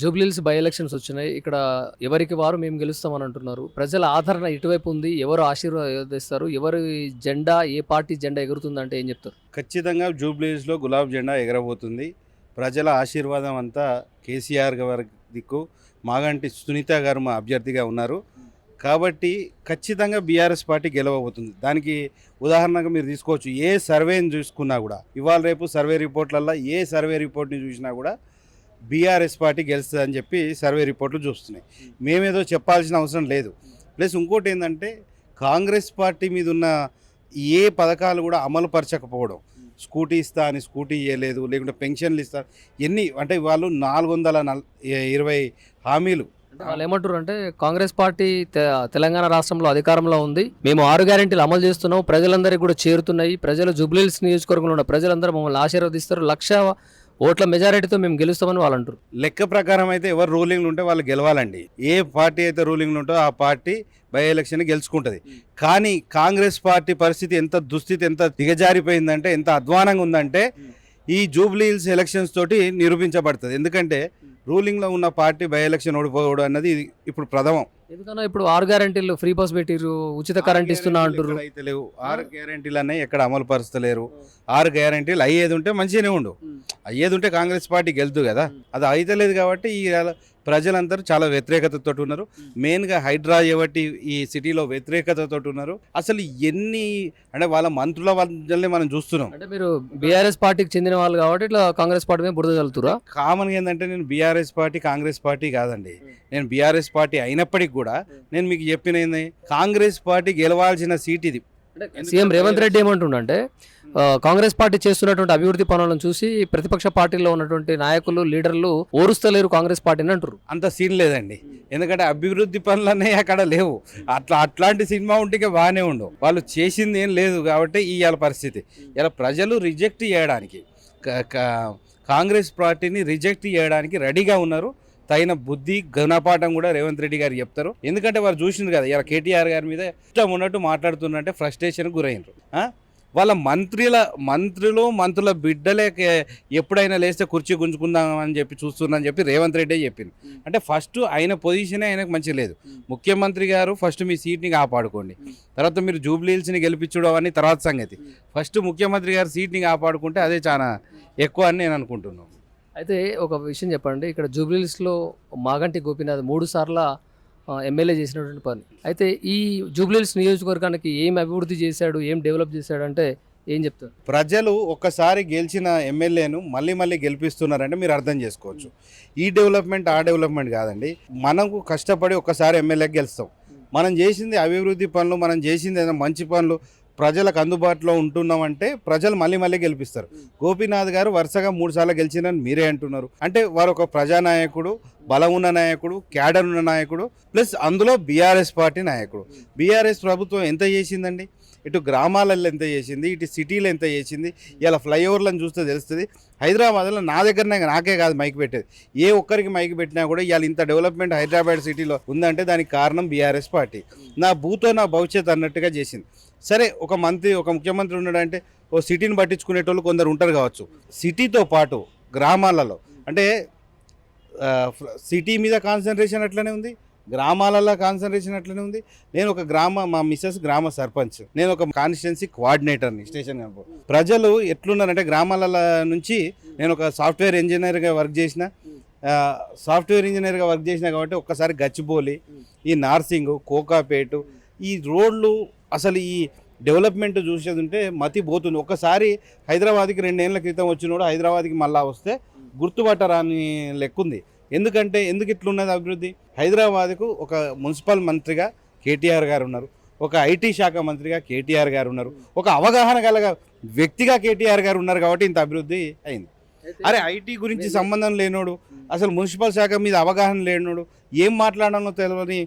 Jubilee Hills by elections వచ్చినాయి. ఇక్కడ ఎవరికి వారు మేము గెలుస్తామని అంటున్నారు. ప్రజల ఆదరణ ఇటువైపు ఉంది. ఎవరు ఆశీర్వదిస్తారు? ఎవరి జెండా ఏ పార్టీ జెండా ఎగురుతుందంటే ఏం చెప్తారు? ఖచ్చితంగా జూబ్లీస్లో గులాబ్ జెండా ఎగరబోతుంది. ప్రజల ఆశీర్వాదం అంతా కేసీఆర్ గారి దిక్కు మాగంటి సునీత గారు మా అభ్యర్థిగా ఉన్నారు. కాబట్టి ఖచ్చితంగా బీఆర్ఎస్ పార్టీ గెలవబోతుంది. దానికి ఉదాహరణగా మీరు తీసుకోవచ్చు. ఏ సర్వేని చూసుకున్నా కూడా ఇవాళ రేపు సర్వే రిపోర్ట్లల్లో ఏ సర్వే రిపోర్ట్ని చూసినా కూడా బీఆర్ఎస్ పార్టీ గెలుస్తుందని చెప్పి సర్వే రిపోర్ట్లు చూస్తున్నాయి. మేమేదో చెప్పాల్సిన అవసరం లేదు. ప్లస్ ఇంకోటి ఏంటంటే కాంగ్రెస్ పార్టీ మీద ఉన్న ఏ పథకాలు కూడా అమలు పరచకపోవడం. స్కూటీ ఇస్తా అని స్కూటీ ఇవ్వలేదు లేకుంటే పెన్షన్లు ఇస్తా ఎన్ని అంటే వాళ్ళు నాలుగు వందల నల్ ఇరవై హామీలు. వాళ్ళు ఏమంటారు అంటే కాంగ్రెస్ పార్టీ తె- తెలంగాణ రాష్ట్రంలో అధికారంలో ఉంది. మేము ఆరు గ్యారెంటీలు అమలు చేస్తున్నాం. ప్రజలందరికీ కూడా చేరుతున్నాయి. ప్రజలు జుబ్లీల్స్ నియోజకవర్గంలో ఉన్న ప్రజలందరూ మమ్మల్ని ఆశీర్వదిస్తారు. లక్ష ఓట్ల మెజారిటీతో మేము గెలుస్తామని వాళ్ళు అంటారు లెక్క ప్రకారం అయితే ఎవరు రూలింగ్లు ఉంటే వాళ్ళు గెలవాలండి. ఏ పార్టీ అయితే రూలింగ్లు ఉంటో ఆ పార్టీ బై ఎలక్షన్ గెలుచుకుంటుంది. కానీ కాంగ్రెస్ పార్టీ పరిస్థితి ఎంత దుస్థితి ఎంత దిగజారిపోయిందంటే ఎంత అధ్వానంగా ఉందంటే ఈ జూబ్లీ హిల్స్ ఎలక్షన్స్ తోటి నిరూపించబడుతుంది. ఎందుకంటే రూలింగ్లో ఉన్న పార్టీ బై ఎలక్షన్ ఓడిపోవడం అన్నది ఇప్పుడు ప్రథమం. ఎందుకన్నా ఇప్పుడు ఆరు గ్యారెంటీలు ఫ్రీ బస్ పెట్టిర్రు ఉచిత కరెంట్ ఇస్తున్నా అంటారు అయితే లేవు ఆరు గ్యారంటీలు అన్నీ ఎక్కడ అమలు పరుస్తలేరు ఆరు గ్యారంటీలు అయ్యేది ఉంటే మంచిగానే ఉండు. అయ్యేది ఉంటే కాంగ్రెస్ పార్టీ గెలుతు కదా. అది అయితే లేదు కాబట్టి ఈ ప్రజలందరూ చాలా వ్యతిరేకతతో ఉన్నారు. మెయిన్గా హైడ్రా చేయబట్టి ఈ సిటీలో వ్యతిరేకతతో ఉన్నారు. అసలు ఎన్ని అంటే వాళ్ళ మంత్రుల వల్లనే మనం చూస్తున్నాం. అంటే మీరు బీఆర్ఎస్ పార్టీకి చెందిన వాళ్ళు కాబట్టి ఇట్లా కాంగ్రెస్ పార్టీ మీద బురద చల్లుతురా కామన్గా ఏంటంటే నేను బీఆర్ఎస్ పార్టీ కాంగ్రెస్ పార్టీ కాదండి. నేను బీఆర్ఎస్ పార్టీ అయినప్పటికీ కూడా నేను మీకు చెప్పిన కాంగ్రెస్ పార్టీ గెలవాల్సిన సీట్ ఇది. సీఎం రేవంత్ రెడ్డి ఏమంటుండంటే కాంగ్రెస్ పార్టీ చేస్తున్నటువంటి అభివృద్ధి పనులను చూసి ప్రతిపక్ష పార్టీలో ఉన్నటువంటి నాయకులు లీడర్లు ఓరుస్తలేరు కాంగ్రెస్ పార్టీని అంటారు అంత సీన్ లేదండి. ఎందుకంటే అభివృద్ధి పనులనే అక్కడ లేవు. అట్లా అట్లాంటి సినిమా ఉంటే బాగానే ఉండవు. వాళ్ళు చేసింది ఏం లేదు కాబట్టి ఇవాళ పరిస్థితి. ఇలా ప్రజలు రిజెక్ట్ చేయడానికి కాంగ్రెస్ పార్టీని రిజెక్ట్ చేయడానికి రెడీగా ఉన్నారు. తగిన బుద్ధి గుణపాఠం కూడా రేవంత్ రెడ్డి గారు చెప్తారు. ఎందుకంటే వారు చూసింది కదా ఇలా కేటీఆర్ గారి మీద ఇష్టం ఉన్నట్టు మాట్లాడుతున్నట్టే ఫ్రస్ట్రేషన్ గురైనరు వాళ్ళ మంత్రుల మంత్రులు మంత్రుల బిడ్డలే ఎప్పుడైనా లేస్తే కుర్చీ గుంజుకుందాం అని చెప్పి చూస్తున్నా అని చెప్పి రేవంత్ రెడ్డి చెప్పింది అంటే ఫస్ట్ ఆయన పొజిషనే ఆయనకు మంచి లేదు. ముఖ్యమంత్రి గారు ఫస్ట్ మీ సీట్ని కాపాడుకోండి. తర్వాత మీరు జూబ్లీహిల్స్ని గెలిపించడం అని తర్వాత సంగతి. ఫస్ట్ ముఖ్యమంత్రి గారు సీట్ని కాపాడుకుంటే అదే చాలా ఎక్కువ అని నేను అనుకుంటున్నాను. అయితే ఒక విషయం చెప్పండి. ఇక్కడ జూబ్లీస్లో మాగంటి గోపీనాథ్ మూడు సార్ల ఎమ్మెల్యే చేసినటువంటి పని. అయితే ఈ జూబ్లీస్ నియోజకవర్గానికి ఏం అభివృద్ధి చేశాడు ఏం డెవలప్ చేశాడు అంటే ఏం చెప్తారు? ప్రజలు ఒక్కసారి గెలిచిన ఎమ్మెల్యేను మళ్ళీ మళ్ళీ గెలిపిస్తున్నారంటే మీరు అర్థం చేసుకోవచ్చు. ఈ డెవలప్మెంట్ ఆ డెవలప్మెంట్ కాదండి. మనకు కష్టపడి ఒక్కసారి ఎమ్మెల్యేకి గెలుస్తాం. మనం చేసింది అభివృద్ధి పనులు మనం చేసింది ఏదైనా మంచి పనులు ప్రజలకు అందుబాటులో ఉంటున్నామంటే ప్రజలు మళ్ళీ మళ్ళీ గెలిపిస్తారు. గోపీనాథ్ గారు వరుసగా మూడు సార్లు గెలిచినని మీరే అంటున్నారు. అంటే వారు ఒక ప్రజానాయకుడు బలం ఉన్న నాయకుడు క్యాడర్ ఉన్న నాయకుడు ప్లస్ అందులో బీఆర్ఎస్ పార్టీ నాయకుడు. బీఆర్ఎస్ ప్రభుత్వం ఎంత చేసిందండి? ఇటు గ్రామాలలో ఎంత చేసింది? ఇటు సిటీలో ఎంత చేసింది? ఇలా ఫ్లైఓవర్లను చూస్తే తెలుస్తుంది. హైదరాబాద్లో నా దగ్గరనే నాకే కాదు మైక్ పెట్టేది. ఏ ఒక్కరికి మైక్ పెట్టినా కూడా ఇవాళ ఇంత డెవలప్మెంట్ హైదరాబాద్ సిటీలో ఉందంటే దానికి కారణం బీఆర్ఎస్ పార్టీ. నా భూతో నా భవిష్యత్ అన్నట్టుగా చేసింది. సరే ఒక మంత్రి ఒక ముఖ్యమంత్రి ఉన్నాడంటే ఓ సిటీని పట్టించుకునేటోళ్ళు కొందరు ఉంటారు కావచ్చు. సిటీతో పాటు గ్రామాలలో అంటే సిటీ మీద కాన్సన్ట్రేషన్ అట్లనే ఉంది గ్రామాలలో కాన్సన్ట్రేషన్ అట్లనే ఉంది. నేను ఒక గ్రామ మా మిస్సెస్ గ్రామ సర్పంచ్. నేను ఒక కాన్స్టిట్యున్సీ కోఆర్డినేటర్ని స్టేషన్ కనుక ప్రజలు ఎట్లున్నారంటే గ్రామాల నుంచి నేను ఒక సాఫ్ట్వేర్ ఇంజనీర్గా వర్క్ చేసిన సాఫ్ట్వేర్ ఇంజనీర్గా వర్క్ చేసిన కాబట్టి ఒక్కసారి గచ్చిబోలి ఈ నార్సింగ్ కోకాపేటు ఈ రోడ్లు అసలు ఈ డెవలప్మెంట్ చూసేది ఉంటే మతి పోతుంది ఒక్కసారి హైదరాబాద్కి రెండేళ్ళ క్రితం వచ్చినోడు హైదరాబాద్కి మళ్ళా వస్తే గుర్తుపట్టరాని లెక్కుంది. ఎందుకంటే ఎందుకు ఇట్లున్నది అభివృద్ధి? హైదరాబాద్కు ఒక మున్సిపల్ మంత్రిగా కేటీఆర్ గారు ఉన్నారు. ఒక ఐటీ శాఖ మంత్రిగా కేటీఆర్ గారు ఉన్నారు. ఒక అవగాహన కలగ వ్యక్తిగా కేటీఆర్ గారు ఉన్నారు కాబట్టి ఇంత అభివృద్ధి అయింది. అరే ఐటీ గురించి సంబంధం లేనోడు అసలు మున్సిపల్ శాఖ మీద అవగాహన లేనోడు ఏం మాట్లాడాలో తెలియని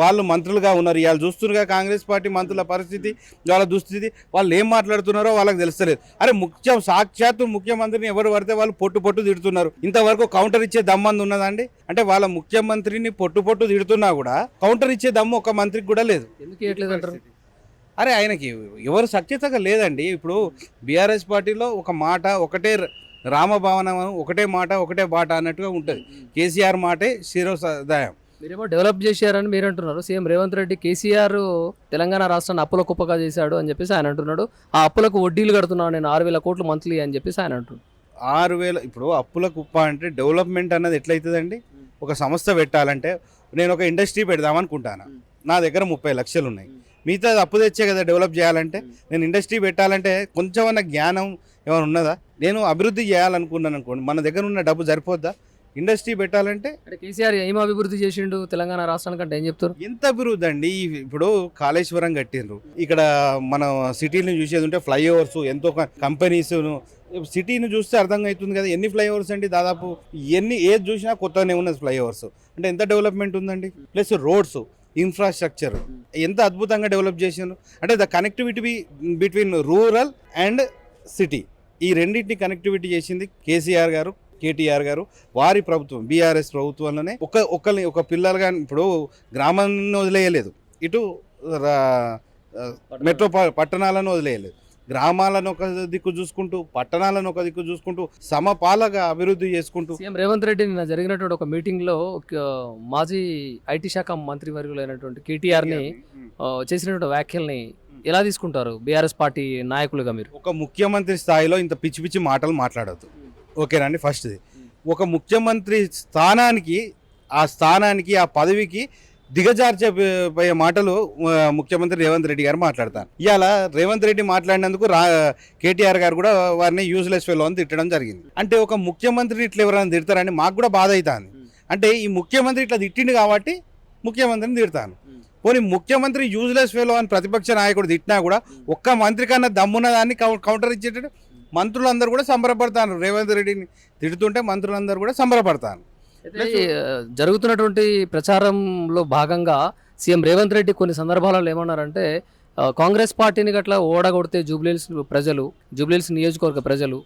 వాళ్ళు మంత్రులుగా ఉన్నారు. ఇవాళ చూస్తున్నారుగా కాంగ్రెస్ పార్టీ మంత్రుల పరిస్థితి వాళ్ళ దుస్థితి వాళ్ళు ఏం మాట్లాడుతున్నారో వాళ్ళకి తెలుస్తలేదు. అరే ముఖ్య సాక్షాత్తు ముఖ్యమంత్రిని ఎవరు పడితే వాళ్ళు పొట్టు పొట్టు తిడుతున్నారు. ఇంతవరకు కౌంటర్ ఇచ్చే దమ్మంది ఉన్నదండి? అంటే వాళ్ళ ముఖ్యమంత్రిని పొట్టు పొట్టు తిడుతున్నా కూడా కౌంటర్ ఇచ్చే దమ్ము ఒక మంత్రికి కూడా లేదు. ఎందుకు అరే ఆయనకి ఎవరు సఖ్యతగా లేదండి. ఇప్పుడు బీఆర్ఎస్ పార్టీలో ఒక మాట ఒకటే రామభవనం ఒకటే మాట ఒకటే బాట అన్నట్టుగా ఉంటుంది. కేసీఆర్ మాటే శిరోదాయం మీరేమో డెవలప్ చేశారని మీరు అంటున్నారు సీఎం రేవంత్ రెడ్డి కేసీఆర్ తెలంగాణ రాష్ట్రాన్ని అప్పుల కుప్పగా చేశాడు అని చెప్పేసి ఆయన అంటున్నాడు. ఆ అప్పులకు వడ్డీలు కడుతున్నాను నేను ఆరు వేల కోట్లు మంత్లీ అని చెప్పేసి ఆయన అంటున్నాడు. ఆరు వేల ఇప్పుడు అప్పుల కుప్ప అంటే డెవలప్మెంట్ అన్నది ఎట్లయితుందండి? ఒక సంస్థ పెట్టాలంటే నేను ఒక ఇండస్ట్రీ పెడదాం అనుకుంటాను నా దగ్గర ముప్పై లక్షలు ఉన్నాయి మిగతా అప్పు తెచ్చే కదా డెవలప్ చేయాలంటే? నేను ఇండస్ట్రీ పెట్టాలంటే కొంచెమన్నా జ్ఞానం ఏమైనా ఉన్నదా? నేను అభివృద్ధి చేయాలనుకున్నాను అనుకోండి మన దగ్గర ఉన్న డబ్బు సరిపోద్దా? ఇండస్ట్రీ పెట్టాలంటే కేసీఆర్ ఏం అభివృద్ధి చేసిండు తెలంగాణ రాష్ట్రానికంటే ఏం చెప్తారు? ఎంత అభివృద్ధి అండి. ఇప్పుడు కాళేశ్వరం కట్టిండ్రు ఇక్కడ మనం సిటీని చూసేది ఉంటే ఫ్లైఓవర్స్ ఎంతో కంపెనీస్ సిటీని చూస్తే అర్థం అవుతుంది కదా ఎన్ని ఫ్లైఓవర్స్ అండి దాదాపు? ఎన్ని ఏది చూసినా కొత్తనే ఉన్నది ఫ్లైఓవర్స్. అంటే ఎంత డెవలప్మెంట్ ఉందండి? Plus roads infrastructure. ఎంత అద్భుతంగా డెవలప్ చేసిండ్రు. అంటే the connectivity between rural and city. ఈ రెండింటిని కనెక్టివిటీ చేసింది కేసీఆర్ గారు కేటీఆర్ గారు. వారి ప్రభుత్వం బీఆర్ఎస్ ప్రభుత్వంలోనే ఒక ఒకరిని ఒక పిల్లలు కానీ ఇప్పుడు గ్రామాన్ని వదిలేయలేదు. ఇటు మెట్రో పట్టణాలను వదిలేయలేదు. గ్రామాలను ఒక దిక్కు చూసుకుంటూ పట్టణాలను ఒక దిక్కు చూసుకుంటూ సమపాలగా అభివృద్ధి చేసుకుంటూ సీఎం రేవంత్ రెడ్డి నిన్న జరిగినటువంటి ఒక మీటింగ్లో ఒక మాజీ ఐటీ శాఖ మంత్రి వర్గులైనటువంటి కేటీఆర్ని ఆ, చేసినటువంటి వ్యాఖ్యల్ని ఎలా తీసుకుంటారు బీఆర్ఎస్ పార్టీ నాయకులుగా మీరు? ఒక ముఖ్యమంత్రి స్థాయిలో ఇంత పిచ్చి పిచ్చి మాటలు మాట్లాడద్దు. ఓకేనండి ఫస్ట్ది. ఒక ముఖ్యమంత్రి స్థానానికి ఆ స్థానానికి ఆ పదవికి దిగజార్చబోయే మాటలు ముఖ్యమంత్రి రేవంత్ రెడ్డి గారు మాట్లాడతారు. ఇవాళ రేవంత్ రెడ్డి మాట్లాడినందుకు రా కేటీఆర్ గారు కూడా వారిని యూజ్లెస్ ఫెలో అని తిట్టడం జరిగింది. అంటే ఒక ముఖ్యమంత్రిని ఇట్లా ఎవరైనా తిడతారని మాకు కూడా బాధ అవుతుంది. అంటే ఈ ముఖ్యమంత్రి ఇట్లా తిట్టిండు కాబట్టి ముఖ్యమంత్రిని తిడతాను. పోనీ ముఖ్యమంత్రి యూజ్లెస్ ఫెలో అని ప్రతిపక్ష నాయకుడు తిట్టినా కూడా ఒక్క మంత్రి కన్నా దమ్మున్న దాన్ని కౌ- కౌంటర్ ఇచ్చేటట్టు మంత్రులందరూ కూడా సంబరపడతాను రేవంత్ రెడ్డిని తిడుతుంటే మంత్రులందరూ కూడా సంబరపడతాను జరుగుతున్నటువంటి ప్రచారంలో భాగంగా సీఎం రేవంత్ రెడ్డి కొన్ని సందర్భాలలో ఏమన్నారంటే కాంగ్రెస్ పార్టీని గట్లా ఓడగొడితే జూబ్లీహిల్స్ ప్రజలు జూబ్లీహిల్స్ నియోజకవర్గ ప్రజలు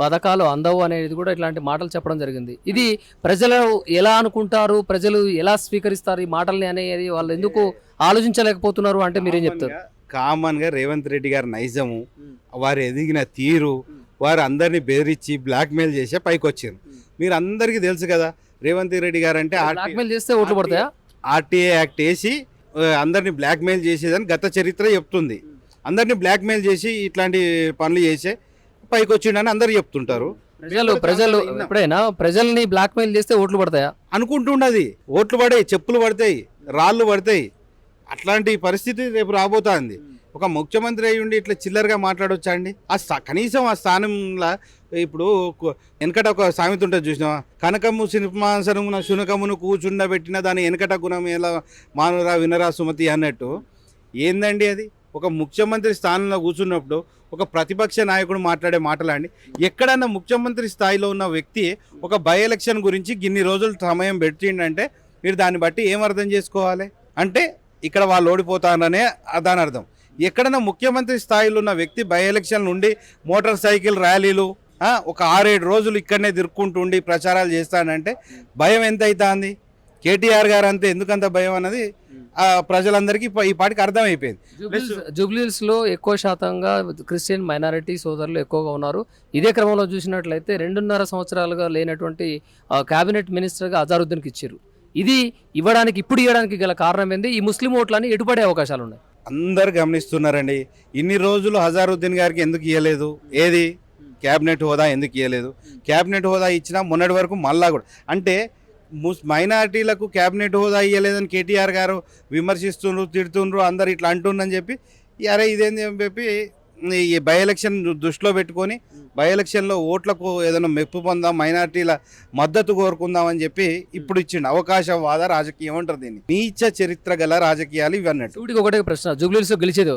పథకాలు అందవు అనేది కూడా ఇట్లాంటి మాటలు చెప్పడం జరిగింది. ఇది ప్రజలు ఎలా అనుకుంటారు? ప్రజలు ఎలా స్వీకరిస్తారు ఈ మాటల్ని అనేది వాళ్ళు ఎందుకు ఆలోచించలేకపోతున్నారు అంటే మీరేం చెప్తారు? కామన్గా రేవంత్ రెడ్డి గారి నైజము వారు ఎదిగిన తీరు వారు అందరినీ బెదిరించి బ్లాక్మెయిల్ చేసే పైకి వచ్చారు మీరు అందరికీ తెలుసు కదా రేవంత్ రెడ్డి గారు అంటే బ్లాక్మెయిల్ చేస్తే ఓట్లు పడతాయా? ఆర్టీఏ యాక్ట్ వేసి అందరినీ బ్లాక్మెయిల్ చేసేదని గత చరిత్ర చెప్తుంది. అందరినీ బ్లాక్మెయిల్ చేసి ఇట్లాంటి పనులు చేసే పైకి వచ్చిండని అందరు చెప్తుంటారు. ప్రజలు ప్రజలు ఎప్పుడైనా ప్రజల్ని బ్లాక్మెయిల్ చేస్తే ఓట్లు పడతాయా? అనుకుంటున్నది ఓట్లు పడాయి చెప్పులు పడతాయి రాళ్ళు పడతాయి. అట్లాంటి పరిస్థితి రేపు రాబోతోంది. ఒక ముఖ్యమంత్రి అయి ఉండి ఇట్లా చిల్లరగా మాట్లాడొచ్చా అండి? ఆ స్థా- కనీసం ఆ స్థానంలో ఇప్పుడు వెనకట ఒక సామెత ఉంటుంది చూసినావా? కనకము సింహాసనమున శునకమును కూర్చుండబెట్టిన దాని వెనకట గుణం ఎలా మానురా వినరా సుమతి అన్నట్టు. ఏందండి అది? ఒక ముఖ్యమంత్రి స్థానంలో కూర్చున్నప్పుడు ఒక ప్రతిపక్ష నాయకుడు మాట్లాడే మాటలండి. ఎక్కడన్నా ముఖ్యమంత్రి స్థాయిలో ఉన్న వ్యక్తి ఒక బై ఎలక్షన్ గురించి గిన్ని రోజులు సమయం పెట్టిండంటే మీరు దాన్ని బట్టి ఏం అర్థం చేసుకోవాలి? అంటే ఇక్కడ వాళ్ళు ఓడిపోతారనే దాని అర్థం. ఎక్కడన్నా ముఖ్యమంత్రి స్థాయిలో ఉన్న వ్యక్తి బై ఎలక్షన్ నుండి మోటార్ సైకిల్ ర్యాలీలు ఒక ఆరేడు రోజులు ఇక్కడనే తిరుక్కుంటూ ఉండి ప్రచారాలు చేస్తానంటే భయం ఎంత అవుతుంది కేటీఆర్ గారు అంతే ఎందుకంత భయం అన్నది? ప్రజలందరికీ ఈ పాటికి అర్థమైపోయింది. జూబ్లీస్లో ఎక్కువ శాతంగా క్రిస్టియన్ మైనారిటీ సోదరులు ఎక్కువగా ఉన్నారు. ఇదే క్రమంలో చూసినట్లయితే రెండున్నర సంవత్సరాలుగా లేనటువంటి కేబినెట్ మినిస్టర్గా అజారుద్దీన్కి ఇచ్చారు. ఇది ఇవ్వడానికి ఇప్పుడు ఇవ్వడానికి గల కారణం ఏంది? ఈ ముస్లిం ఓట్లని ఎటుపడే అవకాశాలు ఉన్నాయి? అందరు గమనిస్తున్నారండి. ఇన్ని రోజులు హజారుద్దీన్ గారికి ఎందుకు ఇవ్వలేదు ఏది? క్యాబినెట్ హోదా ఎందుకు ఇవ్వలేదు క్యాబినెట్ హోదా ఇచ్చినా మొన్నటి వరకు మళ్ళా కూడా. అంటే మైనారిటీలకు క్యాబినెట్ హోదా ఇవ్వలేదని కేటీఆర్ గారు విమర్శిస్తుండ్రు తిడుతుండ్రు అందరు ఇట్లా అంటుండ్రని చెప్పి అరే ఇదేంది అని చెప్పి ఈ బై ఎలక్షన్ దృష్టిలో పెట్టుకొని బై ఎలక్షన్లో ఓట్లకు ఏదైనా మెప్పు పొందాం మైనారిటీల మద్దతు కోరుకుందాం అని చెప్పి ఇప్పుడు ఇచ్చిండు. అవకాశవాద రాజకీయం అంటారు దీన్ని. నీచ చరిత్ర గల రాజకీయాలు ఇవి అన్నట్టు. సూటికి ఒకటే ప్రశ్న జూబ్లీస్ గెలిచేది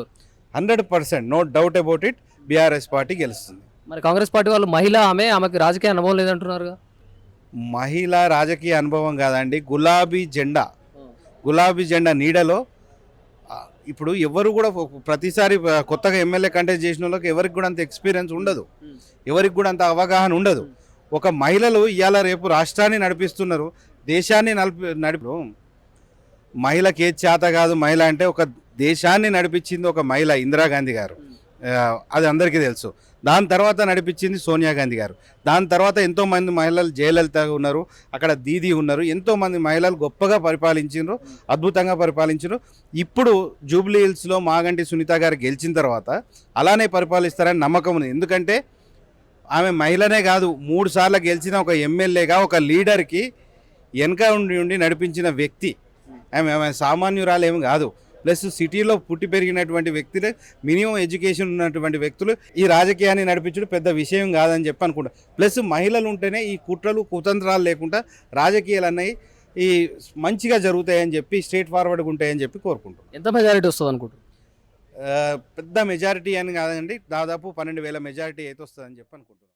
hundred percent no doubt about it BRS party గెలుస్తుంది. మరి కాంగ్రెస్ పార్టీ వాళ్ళు మహిళ ఆమె ఆమెకి రాజకీయ అనుభవం లేదంటున్నారు మహిళా రాజకీయ అనుభవం కాదండి గులాబీ జెండా. గులాబీ జెండా నీడలో ఇప్పుడు ఎవరు కూడా ప్రతిసారి కొత్తగా ఎమ్మెల్యే కంటెస్ట్ చేసిన వాళ్ళకి ఎవరికి కూడా అంత ఎక్స్పీరియన్స్ ఉండదు. ఎవరికి కూడా అంత అవగాహన ఉండదు. ఒక మహిళలు ఇవాళ రేపు రాష్ట్రాన్ని నడిపిస్తున్నారు దేశాన్ని నడిపి నడిపి మహిళకి ఏది చేత కాదు మహిళ అంటే ఒక దేశాన్ని నడిపించింది ఒక మహిళ ఇందిరాగాంధీ గారు. అది అందరికీ తెలుసు. దాని తర్వాత నడిపించింది సోనియా గాంధీ గారు. దాని తర్వాత ఎంతోమంది మహిళలు జయలలిత ఉన్నారు అక్కడ దీది ఉన్నారు. ఎంతోమంది మహిళలు గొప్పగా పరిపాలించారు అద్భుతంగా పరిపాలించారు ఇప్పుడు జూబ్లీ హిల్స్లో మాగంటి సునీత గారు గెలిచిన తర్వాత అలానే పరిపాలిస్తారని నమ్మకం ఉంది. ఎందుకంటే ఆమె మహిళనే కాదు మూడు సార్లు గెలిచిన ఒక ఎమ్మెల్యేగా ఒక లీడర్కి వెనక ఉండి ఉండి నడిపించిన వ్యక్తి. ఆమె ఆమె సామాన్యురాలు ఏమి కాదు. ప్లస్ సిటీలో పుట్టి పెరిగినటువంటి వ్యక్తులే మినిమం ఎడ్యుకేషన్ ఉన్నటువంటి వ్యక్తులు ఈ రాజకీయాన్ని నడిపించడం పెద్ద విషయం కాదని చెప్పి అనుకుంటా. ప్లస్ మహిళలు ఉంటేనే ఈ కుట్రలు కుతంత్రాలు లేకుండా రాజకీయాలు అన్నవి ఈ మంచిగా జరుగుతాయని చెప్పి స్ట్రేట్ ఫార్వర్డ్గా ఉంటాయని చెప్పి కోరుకుంటున్నాం. ఎంత మెజారిటీ వస్తుంది అనుకుంటున్నారు? ఆ, పెద్ద మెజారిటీ అని కాదండి దాదాపు పన్నెండు వేల మెజారిటీ అయితే వస్తుందని చెప్పి అనుకుంటున్నాం.